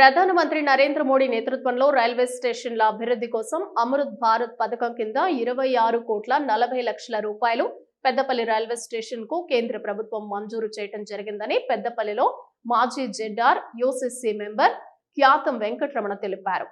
ప్రధానమంత్రి నరేంద్ర మోడీ నేతృత్వంలో రైల్వే స్టేషన్ల అభివృద్ధి కోసం అమృత్ భారత్ పథకం కింద ఇరవై ఆరు కోట్ల నలభై లక్షల రూపాయలు పెద్దపల్లి రైల్వే స్టేషన్కు కేంద్ర ప్రభుత్వం మంజూరు చేయడం జరిగిందని పెద్దపల్లిలో మాజీ ZR UCC member Khyatham Venkataramana తెలిపారు.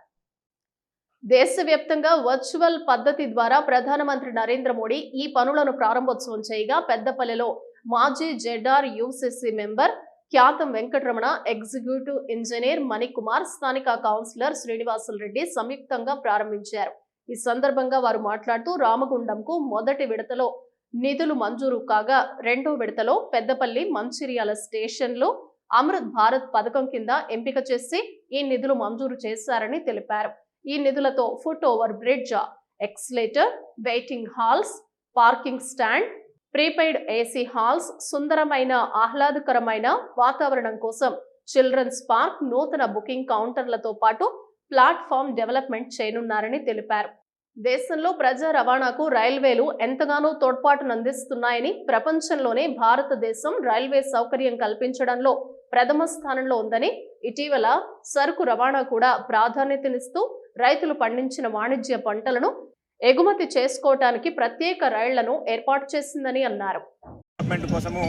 దేశవ్యాప్తంగా వర్చువల్ పద్ధతి ద్వారా ప్రధానమంత్రి నరేంద్ర మోడీ ఈ పనులను ప్రారంభోత్సవం చేయగా పెద్దపల్లిలో మాజీ ZR UCC member Khyatham Venkataramana executive engineer Manikumar స్థానిక కౌన్సిలర్ శ్రీనివాసులు రెడ్డి సంయుక్తంగా ప్రారంభించారు. ఈ సందర్భంగా వారు మాట్లాడుతూ రామగుండంకు మొదటి విడతలో నిధులు మంజూరు కాగా రెండో విడతలో పెద్దపల్లి మంచిర్యాల స్టేషన్లో అమృత్ భారత్ పథకం కింద ఎంపిక చేసి ఈ నిధులు మంజూరు చేశారని తెలిపారు. ఈ నిధులతో foot over bridge escalator waiting halls parking stand prepaid AC halls సుందరమైన ఆహ్లాదకరమైన వాతావరణం కోసం చిల్డ్రన్స్ పార్క్ నూతన బుకింగ్ కౌంటర్లతో పాటు ప్లాట్ఫామ్ డెవలప్మెంట్ చేయనున్నారని తెలిపారు. దేశంలో ప్రజా రవాణాకు రైల్వేలు ఎంతగానో తోడ్పాటునందిస్తున్నాయని ప్రపంచంలోనే భారతదేశం రైల్వే సౌకర్యం కల్పించడంలో ప్రథమ స్థానంలో ఉందని ఇటీవల సరుకు రవాణా కూడా ప్రాధాన్యతనిస్తూ రైతులు పండించిన వాణిజ్య పంటలను ఎగుమతి చేసుకోవటానికి ప్రత్యేక రైళ్ళను ఏర్పాటు చేసిందని అన్నారు. కోసము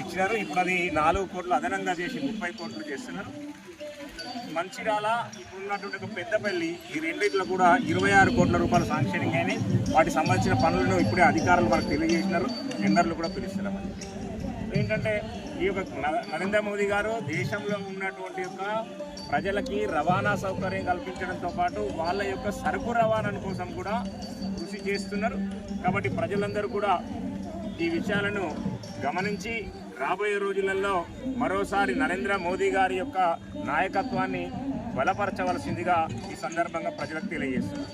ఇచ్చినారు. ఇప్పుడు అది నాలుగు కోట్లు అదనంగా చేసి ముప్పై కోట్లు చేస్తున్నారు. మంచిర్యాల ఇప్పుడున్నటువంటి ఒక పెద్దపల్లి ఈ రెండింటిలో కూడా ఇరవై ఆరు కోట్ల రూపాయలు శాంక్షనింగ్ అయినాయి. వాటికి సంబంధించిన పనులను ఇప్పుడే అధికారులు మనకు తెలియజేసినారు. టెండర్లు కూడా పిలుస్తున్నారు ఏంటంటే ఈ యొక్క నరేంద్ర మోదీ గారు దేశంలో ఉన్నటువంటి యొక్క ప్రజలకి రవాణా సౌకర్యం కల్పించడంతో పాటు వాళ్ళ యొక్క సరుకు రవాణా కోసం కూడా కృషి చేస్తున్నారు. కాబట్టి ప్రజలందరూ కూడా ఈ విషయాలను గమనించి రాబోయే రోజులలో మరోసారి నరేంద్ర మోదీ గారి యొక్క నాయకత్వాన్ని బలపరచవలసిందిగా ఈ సందర్భంగా ప్రజలకు తెలియజేస్తున్నారు.